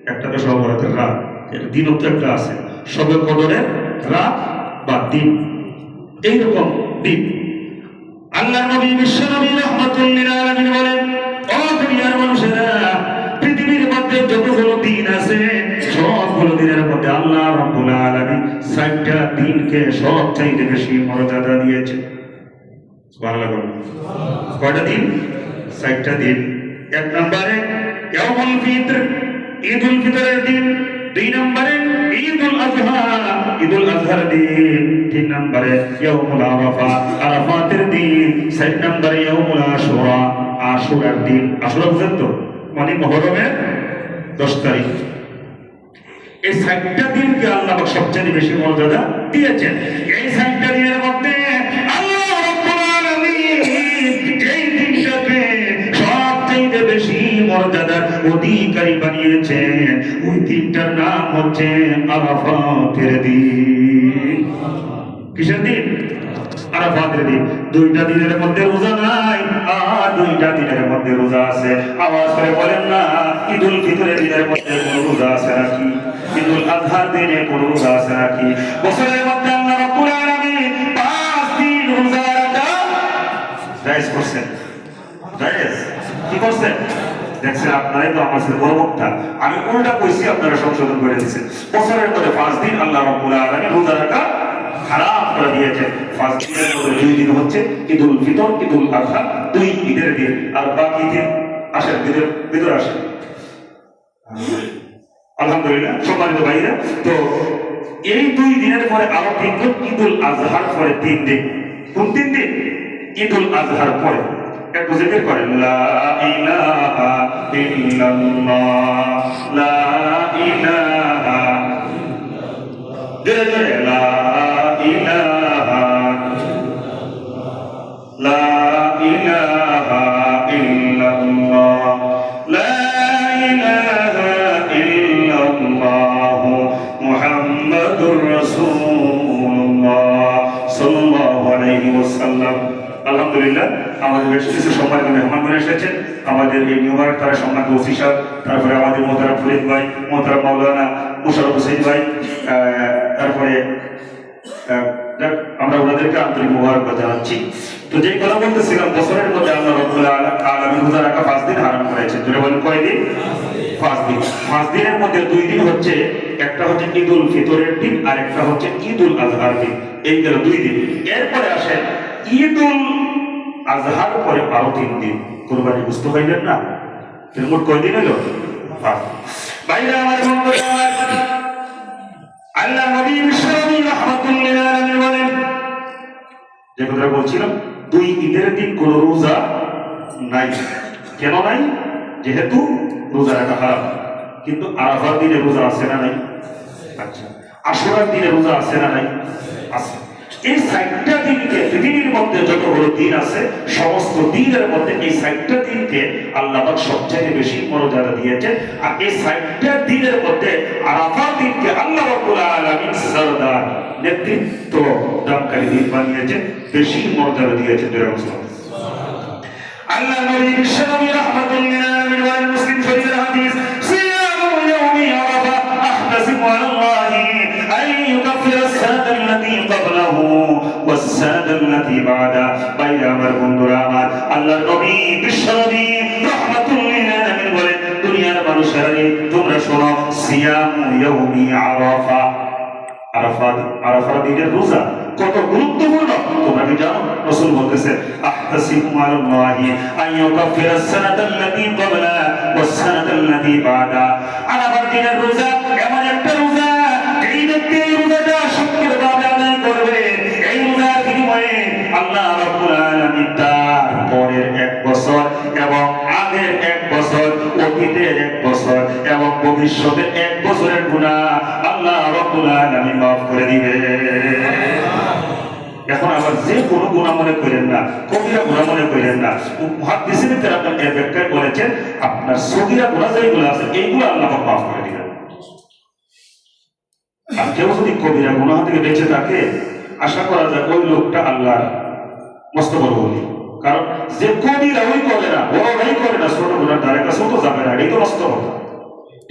একটা তো সব বরাতের রাত দিনও তো একটা আছে। সবে কদরের রাত বা দিন। এইরকম দিন। আল্লাহ নবী, বিশ্ব নবী বলেন, ও দুনিয়ার মানুষেরা, পৃথিবীর মধ্যে যতগুলো দিন আছে, সবগুলো দিনের মধ্যে আল্লাহ রব্বুল আলামিন ষাটটা দিনকে সবচাইতে বেশি মর্যাদা দিয়েছে। কয়টা দিন? ষাটটা দিন। এক নম্বরে, ইয়াউমুল ফিতর। ঈদুল ফিতরের দিন, দুই নম্বরে ঈদুল আজহা, ঈদুল আজহার দিন, তিন নম্বরে ইয়াউমুল আরাফা, আরাফাতের দিন, চার নম্বরে ইয়াউমুল আশুরা, আশুরার দিন। আশুরা বুঝেন তো? মানে মহরমের দশ তারিখ। এই ষাটটা দিনকে আল্লাহ সবচেয়ে বেশি মর্যাদা দিয়েছেন। এই ষাটটা দিনের মধ্যে আল্লাহ রাব্বুল আলামিন যেই দিনটাকে সবচেয়ে বেশি মর্যাদার অধিকারী বানিয়েছেন। ওই দিনটার নাম হচ্ছে আরাফাতের দিন। কিসের দিন? আরাফাতের দিন। দুইটা দিনের মধ্যে রোজা নাই, আর দুইটা দিনের মধ্যে রোজা আছে। আওয়াজ করে বলেন না, ঈদুল ফিতরের দিনের মধ্যে কোনো রোজা আছে নাকি? ঈদুল আজহার দিনে কোনো রোজা আছে নাকি? বছরের মধ্যে আল্লাহ রাব্বুল আলামিন পাঁচ দিন রোজা রাখা জায়েজ করছেন। জায়েজ? কি করছেন? দেখছেন আপনারাই তো আমার সাথে বড় বক্তা। আমি কোনটা কইছি, আপনারা সংশোধন করে দিচ্ছেন বছরের মধ্যে পাঁচ দিন আল্লাহ রাব্বুল আলামিন রোজা রাখা হারাম করে দিয়েছে পাঁচ দিনের মধ্যে দুই দিন হচ্ছে ঈদুল ফিতর, ঈদুল আজহা দুই ঈদের দিন। আর বাকি দিন আসেন দিনের ভিতরে আসেন। আলহামদুলিল্লাহ, সম্মানিত ভাইরা তো এই দুই দিনের পরে আরও তিন দিন, ঈদুল আজহার পরে তিন দিন। কোন তিন দিন? ঈদুল আজহার পরে। একটু জিকির করেন, লা ইলাহা ইল্লাল্লাহ, লা ইলাহা জোরে জোরে, লা ইলাহা লা ইলাহা ইল্লাল্লাহ, লা ইলাহা ইল্লাল্লাহ, মুহাম্মাদুর রাসূলুল্লাহ, সাল্লাল্লাহু আলাইহি ওয়াসাল্লাম। আলহামদুলিল্লাহ, আমাদের বেশ কিছু সম্মানিত মেহমানগণ এসেছেন। আমাদের এই নিউমার্ক তারা সম্মানিত সাহেব তারপরে আমাদের মোতারা ফরিদ ভাই মোতারা মাওলানা মুশারফ হোসেন ভাই তারপরে আমরা ওনাদেরকে আন্তরিক মোবারকবাদ জানাচ্ছি। তো যে কথা বলতেছিলাম, বছরের মধ্যে আল্লাহ রব্বুল আলামিন রোজা রাখা পাঁচ দিন হারাম করেছেন। জোরে বলেন কয়দিন? পাঁচ দিন। পাঁচ দিনের মধ্যে দুই দিন হচ্ছে, একটা হচ্ছে ঈদ উল ফিতরের দিন আর একটা হচ্ছে ঈদ উল আজহার দিন। এই গেল দুই দিন। এরপরে আসেন ঈদ উল আজহার পরে আরও তিন দিন। কোরবানি বুঝতে পারলেন না? মোট কয়দিন এলো বাইরে আমার আল্লাহ নবী বিশ্বনবী রহমাতুল্লাহ আলাইহি বলেন, যে কথা বলছিলাম, দুই ঈদের দিন কোনো রোজা নাই। কেন নাই? যেহেতু রোজা রাখা হারাম। কিন্তু আরাফার দিনে রোজা আছে না নাই? আচ্ছা। আশুরার দিনে রোজা আছে না নাই? আছে। এই সাইটটা দিনকে, পৃথিবীর মধ্যে যতগুলো দিন আছে, সমস্ত দিনের মধ্যে এই সাইটটা দিনকে আল্লাহ সবচেয়ে বেশি মর্যাদা দিয়েছে আর এই সাইটটা দিনের মধ্যে আরাফার দিনকে আল্লাহ রাব্বুল আলামিন সরদার, নেতৃত্ব দানকারী দিন বানিয়েছেন, বেশি মর্যাদা বেরোজ আল্লাহ নবী বিশ্বনবী রাহমাতুল্লাহ আলামিহি ওয়া মুসলিম শরীফের হাদিস সিয়ামু ইয়াউমি আরাফা আহতাসিবু আলাল্লাহি আন ইউকাফিরা السنة التي قبله والسنة التي بعده বাইরে আমার বন্ধুরা আমার আল্লাহর নবী বিশ্বনবী রাহমাতুল্লাহ আলামিহি বলেন দুনিয়ার মানুষেরা রে, তোমরা শোনো সিয়ামু ইয়াউমি আরাফা আরাফাত আরাফার দিনের রোজা কত গুরুত্বপূর্ণ? তোমরা কি জানো? রাসূল বলতেছে, আহতাসিবু আলাল্লাহি আন ইউকাফিরা সানাতাল্লাতী ক্বাবলা ওয়াস সানাতাল্লাতী বাদা। আরাফার দিনের রোজা এবং ভবিষ্যতের এক বছরের গুনাহ আল্লাহ রাব্বুল মাফ করে দিবে এখন আবার যে কোনো গুণা মনে করেন না, কবিরা গুণা মনে করেন না মহাদিসিনের তারা আপনার ব্যাখ্যায় বলেছেন, আপনার সগিরা গুণা যেগুলো আছে, এইগুলো আল্লাহ মাফ করে দিবেন। আর কেউ যদি কবিরা গুণা থেকে বেঁচে থাকে, আশা করা যায় ওই লোকটা আল্লাহ মস্ত বড় বলি কারণ যে কবিরা ওই করে না বড় ভাই করে না, ছোট গুণার দ্বারে কাছেও তো যাবে না, এটাই তো মস্ত কথা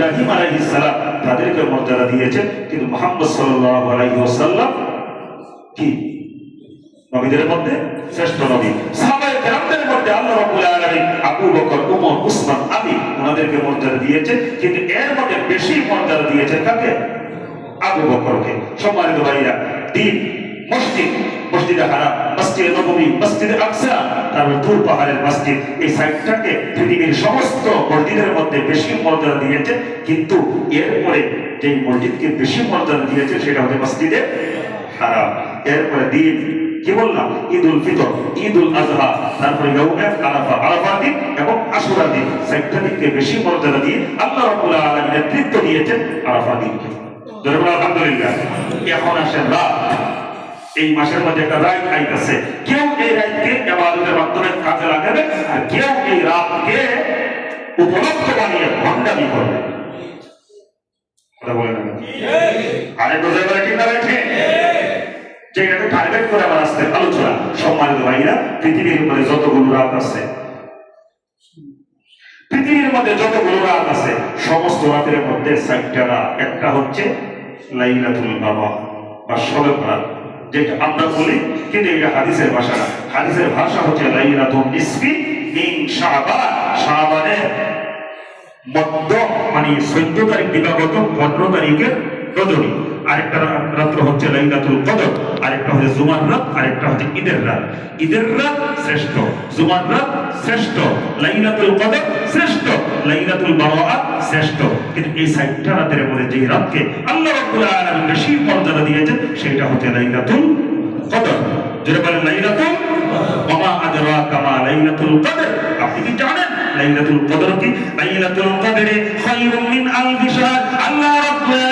ইব্রাহিম আলাইহিস সালাম তাদেরকে মর্যাদা দিয়েছেন, কিন্তু মুহাম্মদ সাল্লাল্লাহু আলাইহি ওয়াসাল্লাম কি? নবীদের মধ্যে, শ্রেষ্ঠ নবী। সাহাবায়ে কেরামদের মধ্যে আল্লাহ রাব্বুল আলামিন আবু বকর ওমর উসমান, আলী মর্যাদা দিয়েছে কিন্তু এর মধ্যে বেশি মর্যাদা দিয়েছে কাকে? আবু বকরকে। সম্মানিত ভাইরা দিন মসজিদ মসজিদে হারাম, মসজিদে নববী মসজিদে আকসা, তারপর দূর পাহাড়ের মসজিদ। এই সাইটটাকে পৃথিবীর সমস্ত মসজিদের মধ্যে বেশি মর্যাদা দিয়েছে, কিন্তু এরপরে যে মসজিদকে বেশি মর্যাদা দিয়েছে, সেটা হচ্ছে মসজিদে হারাম। এরপরে দিন, কি বললাম? ঈদ উল ফিতর ঈদ উল আজহা, তারপরে আরাফা আরাফা দিন এবং আশুরা দিন। চারটা দিনকে বেশি মর্যাদা দিয়ে আল্লাহ রাব্বুল আলামিন নেতৃত্ব দিয়েছেন আরাফা দিনকে। আলহামদুলিল্লাহ। এখন আসেন রাত। এই মাসের মধ্যে একটা রাত আইতেছে কেউ এই রাতকে ইবাদতের মাধ্যমে কাজে লাগাবে আর কেউ এই রাতকে উপলক্ষ বানিয়ে ভণ্ডামি করবে। আসতে আলোচনা পৃথিবীর যতগুলো রাত আছে, পৃথিবীর মধ্যে যতগুলো রাত আছে, সমস্ত রাতের মধ্যে একটা হচ্ছে লাইলাতুল বাবা বা সবে রাত। যেটা আমরা বলি, কিন্তু এটা হাদিসের ভাষা না। হাদিসের ভাষা হচ্ছে লাইলাতুল নিসফি মিন শাবান। শাবানের মধ্য মানে চোদ্দ তারিখ দিবাগত পনেরো তারিখের রজনী। আরেকটা রা- রাত্র হচ্ছে লাইলাতুল কদর, আরেকটা হচ্ছে জুমার রাত, আরেকটা হচ্ছে ঈদের রাত। ঈদের রাত শ্রেষ্ঠ, জুমার রাত শ্রেষ্ঠ, লাইলাতুল কদর শ্রেষ্ঠ, লাইলাতুল বারাআত শ্রেষ্ঠ। কিন্তু এই সাতটা রাতের মধ্যে যে রাতকে আল্লাহ রাব্বুল আলামিন বেশি মর্যাদা দিয়েছেন সেটা হচ্ছে লাইলাতুল কদর। যেটা বলেন, লাইলাতুল ওমা আদরাকা মা লাইলাতুল কদর। আপনি কি জানেন লাইলাতুল কদর কি? লাইলাতুল কদরে খায়রুম মিন আলফি শাহর আল্লাহ রাব্বুল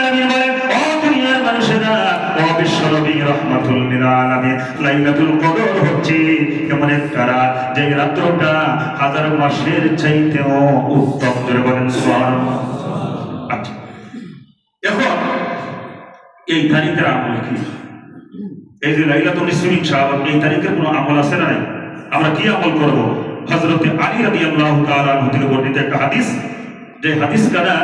আচ্ছা এই যে লাইলাতুল শাবান এই তারিখের কোনো আমরা কি আমল করব? হযরত আলী রাদিয়াল্লাহু তাআলা থেকে বর্ণিত একটা হাদিস। যে হাদিস কানা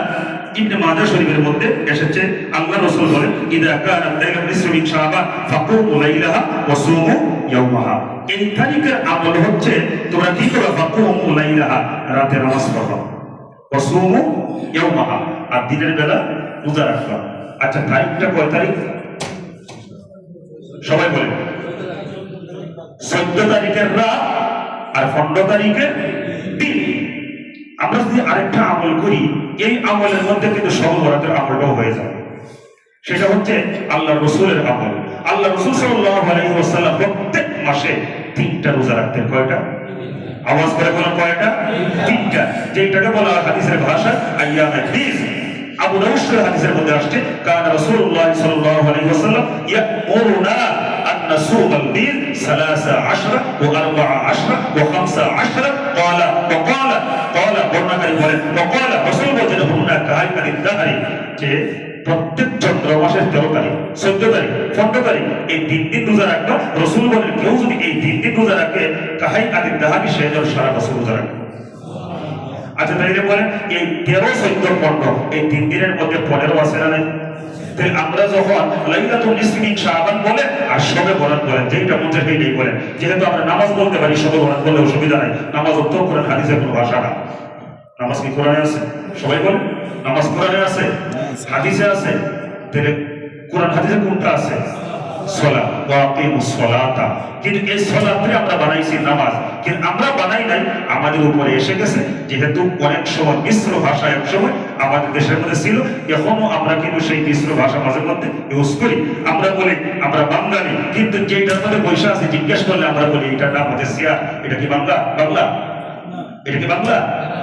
ইবনে মাজাহ শরীফের মধ্যে এসেছে। আল্লাহ রাসূল বলেন, ইদা কানা লাইলাতুল নিসফিন শাবান ফাকুমু লাইলাহা ওয়া সুমু ইয়াওমাহা এই তারিখের আমল হচ্ছে, তোমরা কি করো? ফাকুমু লাইলাহা, রাতে নামাজ পড়ো। ওয়া সুমু ইয়াওমাহা আর দিনের বেলা রোজা রাখবা আচ্ছা তারিখটা কয় তারিখ? সবাই বলেন। চোদ্দ তারিখের রাত আর পনেরো তারিখের আমরা যদি আরেকটা আমল করি এই আমলের মধ্যে কিন্তু সর্বরাতের আমলটাও হয়ে যাবে সেটা হচ্ছে আল্লাহ রসুলের আমল আল্লাহ রসুল সাল্লাহ আলাইসাল্লাম প্রত্যেক মাসে তিনটা রোজা রাখতেন কয়টা আওয়াজ করে বলেন কয়টা তিনটা যেটাকে বলা হয় হাদিসের ভাষা আইয়ামে বিজ আবু দাউদ হাদিসের মধ্যে আসছে কান রাসূলুল্লাহ সাল্লাল্লাহু আলাইহি ওয়াসাল্লাম ইয়ামুরুনা আন নাসুমাল বিজ 13 و14 و15 قال وقال قال দাহারি প্রত্যেক চন্দ্র মাসের তেরো তারিখ, চোদ্দ তারিখ, পনেরো তারিখ, এই তিন দিন রোজা রাখবা। রসুল বলেন, কেউ যদি এই তিন দিন রোজা রাখে, কাহাই আদি দাহাবি, সে যেন সারা বছর রোজা রাখবে আচ্ছা তাইলে বলেন, এই তেরো, চোদ্দ, পনেরো, এই তিন দিনের মধ্যে পনেরো আছে না নাই তাহলে আমরা যখন লাইলাতুল নিসফিন শাবান বলে, আর সবে বরাত বলেন যেটা মন সেইটাই বলেন যেহেতু আমরা নামাজ বলতে পারি, সবে বরাত বললে অসুবিধা নাই। নামাজ উত্তর করেন, হাদিসের কোনো ভাষা না। নামাজ কি কোরআনে আছে? সবাই বলেন, নামাজ কোরআনে আছে? হাদিসে আছে? তাহলে কোরআন হাদিসে কোনটা আছে? সলা ওয়াকিমুস সলাতা। কিন্তু এই সলাতে আমরা বানাইছি নামাজ। কিন্তু আমরা বানাই নাই, আমাদের উপরে এসে গেছে। যেহেতু অনেক সময় মিশ্র ভাষা এক সময় আমাদের দেশের মধ্যে ছিল, এখনও আমরা কিন্তু সেই মিশ্র ভাষা মাঝে মধ্যে ইউজ করি। আমরা বলি, আমরা বাঙালি। কিন্তু যেটার মধ্যে পয়সা আছে, জিজ্ঞেস করলে আমরা বলি এটার নাম হচ্ছে সিয়া? এটা কি বাংলা? বাংলা? এটা কি বাংলা?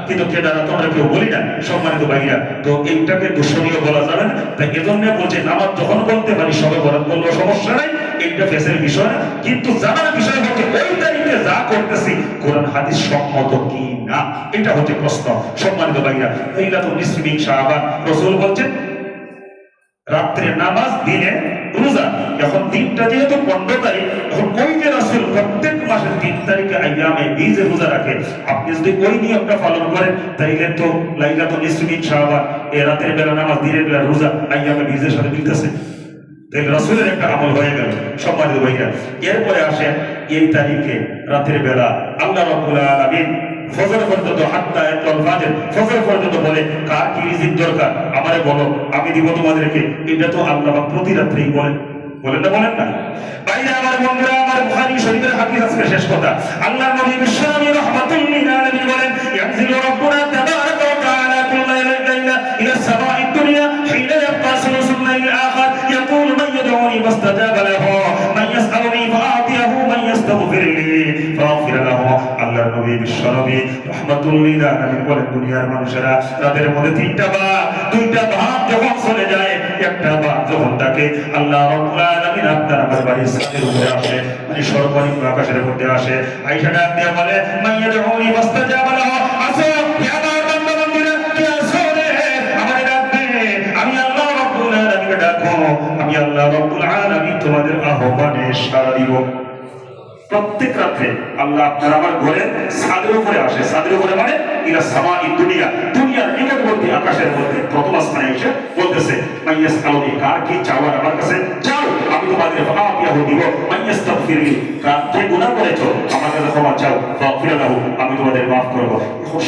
কিন্তু কেদারা তোমরা কেউ বলি না, সম্মানিত ভাইরা, তো এইটাকে দূষণীয় বলা যাবে না। তাই এজন্য বলছে, নামাজ যখন বলতে পারি, সবে বরাদ বললেও সমস্যা নাই, এইটা ফেসের বিষয় না। কিন্তু জানার বিষয় হচ্ছে, ওই তারিখে যা করতেছি, কোরআন হাদিস সম্মত কি না এটা হচ্ছে প্রশ্ন, সম্মানিত ভাইরা। এইটা তো নিশ্চিত শাহবান রসুল বলছেন রাত্রের নামাজ দিনে রোজা এখন দিনটা যেহেতু পনেরো তারিখ এখন ওই যে রাসুল প্রত্যেক মাসের তিন তারিখে আইয়ামে বীজে রোজা রাখে। আপনি যদি ওই নিয়মটা পালন করেন, তাইলে তো লাইলা তো নিশ্চিত শাহবান এ রাতের বেলা নামাজ, দিনের বেলা রোজা আইয়ামে বীজের সাথে মিলতেছে। তাই রসুলের একটা আমল হয়ে গেল, সম্মানিত ভাইরা। এরপরে আসেন এই তারিখে রাতের বেলা আল্লাহ রব্বুল আলামিন ফজর পর্যন্ত হাত্তা একদল ফাজের ফজর পর্যন্ত বলে কার কি রিজিক দরকার? আমারে বলো, আমি দিব তোমাদেরকে। এটা তো আল্লাহ প্রতি রাত্রেই বলেন। বলেন না বলেন না? বাইরে আমার বন্ধুরা, আমার বুখারী শরীফের হাদিস আজকে শেষ কথা। আল্লাহ নবী বিশ্বনবী রহমাতুল লিল আলামিন বলেন ইয়াজিলু রাব্বুনা তাবারাকা ওয়া তাআলা কুল্লা ইলাইনা ইলা সামাই দুনিয়া হিনা ইয়াবকা সুলুসুল লাইল আখার। ইয়াকুল মান ইয়াদউনি ওয়াস্তাজাবা লাহু। মান ইয়াসআলুনি ফাআতিহু মান ইয়াস্তাগফির লি ফাআতি আল্লাহর নবী, বিশ্ব নবী, রহমতুল্লিল আলামিন দুনিয়ার মানুষেরা তাদের মধ্যে তিনটা দুইটা যখন চলে যায়, একটা যখন আল্লাহ রব্বুল আলামিন আপনার আমার উপরে আসে মানে আকাশের মধ্যে আসে। আয়েশা ডাক দিয়ে বলে মাইয়া আমি আল্লাহ রব্বুল আলামিন তোমাদের আহ্বানে সাড়া দিব। প্রত্যেক রাত্রে আল্লাহ আপনার আমার ঘরে ছাদের উপরে আসে। ছাদের উপরে মানে ইলা সামা ই দুনিয়া। দুনিয়ার নিকটবর্তী আকাশের মধ্যে। প্রথম আসমানে এসে বলতেছে মাইয়াস কার কি চাওয়ার আমার কাছে? চাও আমি তোমাদের ফাআতিয়া দিব। মাইয়াস তাগফিরলি কার গুনাহ করেছ, আমার কাছে ক্ষমা চাও। লাহু, আমি তোমাদের করব।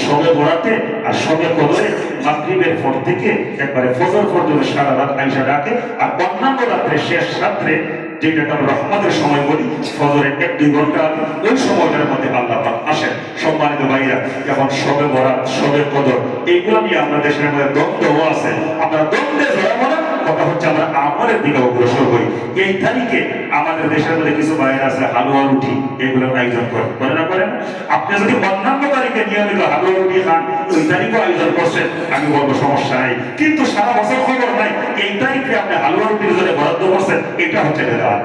সবে বরাতে আর সবে কদরে মাগরিবের পর থেকে একবারে ফজর পর্যন্ত সারা রাত আইসা ডাকে। আর অন্যান্য রাত্রে শেষ রাত্রে যেটাকে আমরা রহমতের সময় বলি, ফজরের এক, দুই ঘণ্টা, ওই সময়টার মধ্যে আল্লাহ পাক আসেন। সম্মানিত ভাইরা এখন সবে বরাত সবে কদর এইগুলো নিয়ে আমরা দেশের মধ্যে দ্বন্দ্ব আছে। আমরা দ্বন্দ্বে জড়াবো না কথা হচ্ছে আমরা আমলের দিকে অগ্রসর হই। এই তারিখে আমাদের দেশের মধ্যে কিছু বাইরে আছে, হালুয়া রুটি, এগুলোর আয়োজন করে করে না, করেন আপনি যদি অন্যান্য তারিখে নিয়মিত হালুয়া রুটি খান ওই তারিখও আয়োজন করছেন আমি বলব সমস্যা নাই। কিন্তু সারা বছর খবর নাই এই তারিখে আপনি হালুয়া রুটির বরাদ্দ করছেন? এটা হচ্ছে বেদাত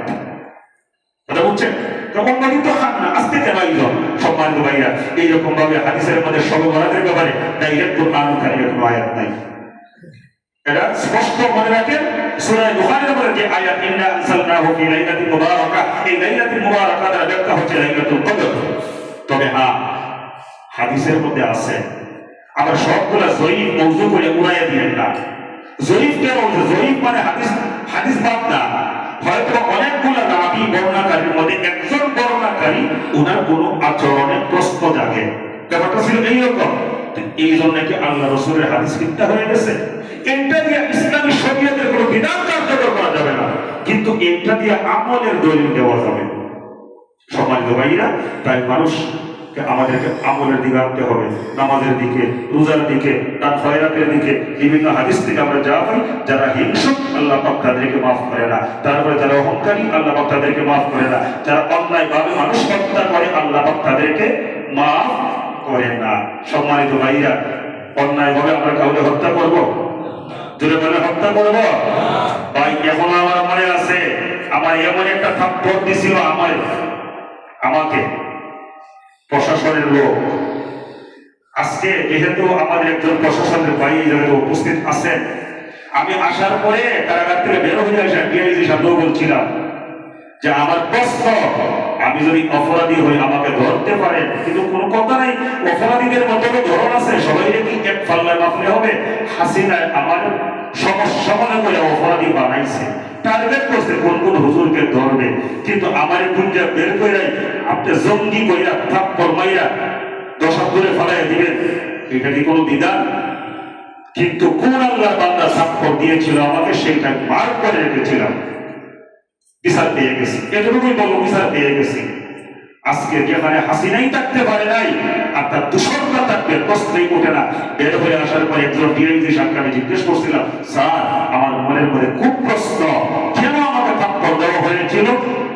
কথা বুঝছেন? তখন নদী তো খান না আস্তে কেন আয়োজন। সম্মানিত ভাইরা এইরকম ভাবে হাদিসের মধ্যে সব বরাদের ব্যাপারে ডাইরেক্ট কোরআন কারিমের কোনো আয়াত নাই। এটা স্পষ্ট মনে রাখেন সূরা বুখারীর মধ্যে যে আয়াত, ইন্না আনসালনাহু ফি লাইলাতিন মুবারাকা এই লাইলাতুল মুবারাকা দ্বারা ব্যাখ্যা হচ্ছে লাইলাতুল কদর। তবে হ্যাঁ হাদিসের মধ্যে আছে আবার সবগুলা করে উড়াইয়া দিলেন না। জয়ীফ কে বলছে? জয়ীফ মানে হাদিস হাদিস হয়তো অনেকগুলা রাবি বর্ণাকারীর মধ্যে একজন বর্ণাকারী ওনার কোন আচরণে প্রশ্ন জাগে। ব্যাপারটা ছিল এই জন্য কি আল্লাহ রসুলের হাদিস হয়ে গেছে? এটা দিয়ে ইসলামী শরীয়তের কোনো বিধান কার্যকর করা যাবে না। কিন্তু এটা দিয়ে আমলের দলিল দেওয়া যাবে। সম্মানিত ভাইরা তাই মানুষ আমাদেরকে আমলের দিকে আনতে হবে, নামাজের দিকে, রোজার দিকে, তার ফয়রাতের দিকে, বিভিন্ন হাদিস থেকে আমরা যা পাই, যারা হিংসুক, আল্লাহ পাক তাদেরকে মাফ করে না। তারপরে যারা অহংকারী, আল্লাহ পাক তাদেরকে মাফ করে না। যারা অন্যায় ভাবে মানুষ হত্যা করে, আল্লাহ পাক তাদেরকে মাফ করে না। সম্মানিত ভাইরা অন্যায় ভাবে আমরা কাউকে হত্যা করব? জোরে বলে হত্যা করব? ভাই এমন আমার মনে আছে, আমার এমন একটা থাপ্পড় দিছিল আমার আমাকে। প্রশাসনের লোক। আজকে যেহেতু আমাদের একজন প্রশাসনের ভাই জায়গায় উপস্থিত আছেন আমি আসার পরে কারাগার থেকে বের হয়ে আসা ডিআইজি সাহেব বলছিলাম যে, আমার প্রশ্ন, আমি যদি অপরাধী হই, আমাকে ধরতে পারে? কিন্তু কোনো কথা নাই। অপরাধীদের মতো তো ধরন আছে। সবাই কি এক পাল্লায় মাপলে হবে? হাসিনায় আমার সমস্যা মনে করে অপরাধী বানাইছে। টার্গেট করছে, কোন কোন হুজুরকে ধরবে। কিন্তু আমার গুঞ্জা বের করে আপনি জঙ্গি কইরা থাপ্পর মাইরা দশক করে ফেলাই দিবেন। এটা কি কোনো বিধান? কিন্তু কোন আল্লাহ বান্দা থাপ্পর দিয়েছিল, আমাকে সেটা মার করে রেখেছিলাম বিচার পেয়ে গেছি। এটুকুই বলব, বিচার পেয়ে গেছি। আজকে যেখানে হাসিনাই থাকতে পারে নাই, আর তার দূষণটা থাকবে, প্রশ্নই ওঠে না। বের হয়ে আসার পরে একজন ডিআইজি সাহেবকে আমি জিজ্ঞেস করছিলাম, স্যার, আমার মনের মধ্যে খুব প্রশ্ন, কেন আমাকে থাপ্পড় দেওয়া হয়েছিল?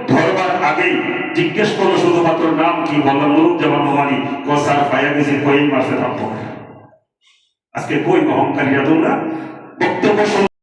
ধরবার আগেই জিজ্ঞেস করল শুধুমাত্র নাম কি বললাম নুরুজ্জামান স্যার, পাইয়া গেছি কয়েক মাসে থাপ্পড়? আজকে কই অহংকারীরা তোমরা? বক্তব্য শুন-